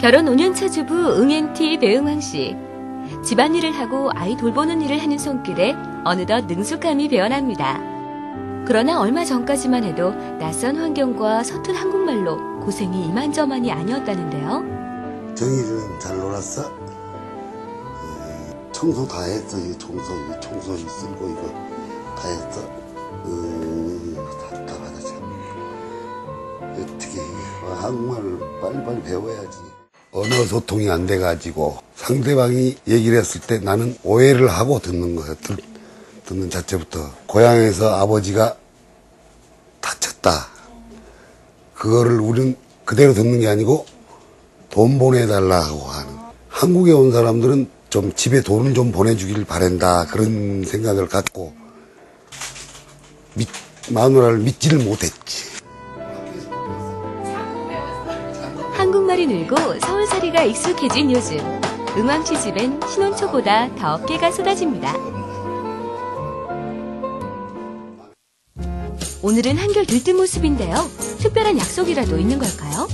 결혼 5년차 주부 응앤티 배응황 씨. 집안일을 하고 아이 돌보는 일을 하는 손길에 어느덧 능숙함이 배어납니다. 그러나 얼마 전까지만 해도 낯선 환경과 서툰 한국말로 고생이 이만저만이 아니었다는데요. 정일이는 잘 놀았어? 음, 청소 다 했어. 이 청소, 이 청소 쓸고 이거 다 했어. 음, 답답하다 참. 어떻게 한국말을 빨리빨리 배워야지. 언어 소통이 안 돼가지고 상대방이 얘기를 했을 때 나는 오해를 하고 듣는 거야. 듣, 듣는 자체부터 고향에서 아버지가 다쳤다. 그거를 우리는 그대로 듣는 게 아니고 돈 보내달라고 하는. 한국에 온 사람들은 좀 집에 돈을 좀 보내주길 바란다. 그런 생각을 갖고 믿, 마누라를 믿지를 못했지. 한국말이 늘고 서울살이가 익숙해진 요즘. 응왕 씨 집엔 신혼초보다 더 어깨가 쏟아집니다. 오늘은 한결 들뜬 모습인데요. 특별한 약속이라도 있는 걸까요?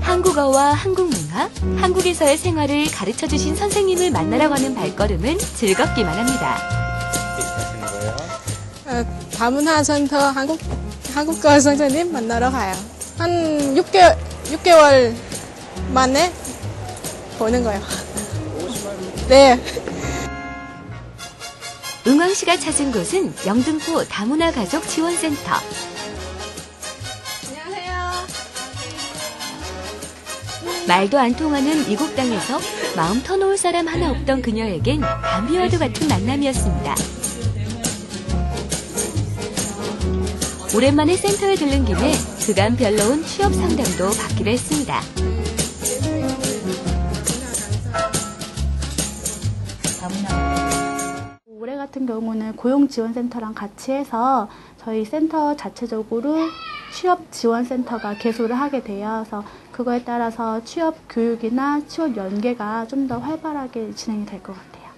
한국어와 한국 문화, 한국에서의 생활을 가르쳐 주신 선생님을 만나러 가는 발걸음은 즐겁기만 합니다. 어, 다문화 센터 한국 한국어 선생님 만나러 가요. 한 6개월 6개월 만에 보는 거예요. 네. 응왕 씨가 찾은 곳은 영등포 다문화 가족 지원센터. 안녕하세요. 말도 안 통하는 이국 땅에서 마음 터놓을 사람 하나 없던 그녀에겐 담비와도 같은 만남이었습니다. 오랜만에 센터에 들른 김에 그간 별로 온 취업 상담도 받기로 했습니다. 올해 같은 경우는 고용지원센터랑 같이 해서 저희 센터 자체적으로 취업 지원센터가 개소를 하게 되어서 그거에 따라서 취업 교육이나 취업 연계가 좀 더 활발하게 진행이 될 것 같아요.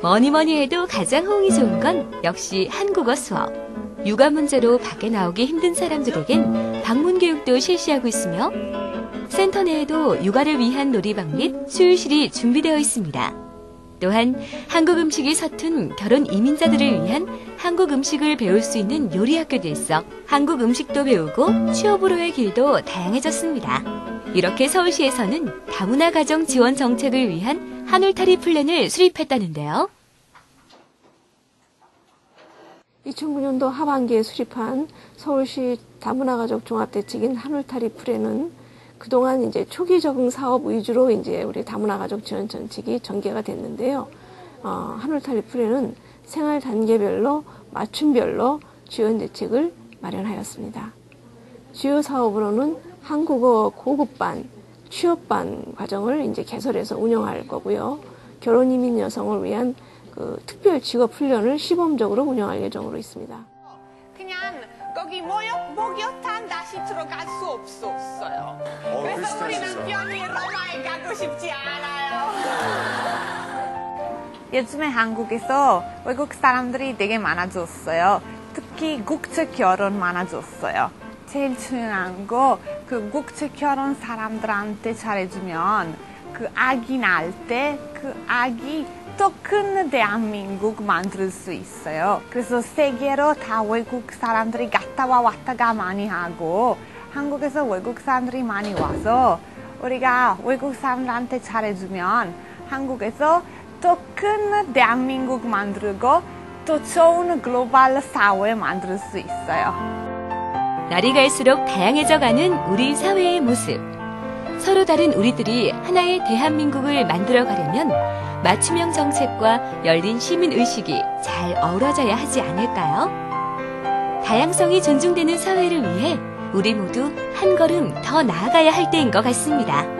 뭐니 뭐니 해도 가장 호응이 좋은 건 역시 한국어 수업. 육아 문제로 밖에 나오기 힘든 사람들에겐 방문 교육도 실시하고 있으며 센터 내에도 육아를 위한 놀이방 및 수유실이 준비되어 있습니다. 또한 한국 음식이 서툰 결혼 이민자들을 위한 한국 음식을 배울 수 있는 요리 학교도 있어 한국 음식도 배우고 취업으로의 길도 다양해졌습니다. 이렇게 서울시에서는 다문화 가정 지원 정책을 위한 하늘타리 플랜을 수립했다는데요. 2009년도 하반기에 수립한 서울시 다문화가족 종합대책인 하늘타리 풀에는 그동안 이제 초기 적응 사업 위주로 이제 우리 다문화가족 지원 정책이 전개가 됐는데요. 어, 하늘타리 풀에는 생활 단계별로 맞춤별로 지원 대책을 마련하였습니다. 주요 사업으로는 한국어 고급반, 취업반 과정을 이제 개설해서 운영할 거고요. 결혼 이민 여성을 위한 그 특별 직업 훈련을 시범적으로 운영할 예정으로 있습니다. 그냥 거기 목욕, 목욕탕 다시 들어갈 수 없었어요. 그래서 우리 남편이 로마에 가고 싶지 않아요. 요즘에 한국에서 외국 사람들이 되게 많아졌어요. 특히 국제 결혼 많아졌어요. 제일 중요한 거 그 국제 결혼 사람들한테 잘해주면 그 아기 낳을 때 그 아기 더 큰 대한민국 만들 수 있어요. 그래서 세계로 다 외국 사람들이 갔다와 왔다가 많이 하고 한국에서 외국 사람들이 많이 와서 우리가 외국 사람들한테 잘해주면 한국에서 더 큰 대한민국 만들고 더 좋은 글로벌 사회 만들 수 있어요. 날이 갈수록 다양해져가는 우리 사회의 모습. 서로 다른 우리들이 하나의 대한민국을 만들어 가려면 맞춤형 정책과 열린 시민 의식이 잘 어우러져야 하지 않을까요? 다양성이 존중되는 사회를 위해 우리 모두 한 걸음 더 나아가야 할 때인 것 같습니다.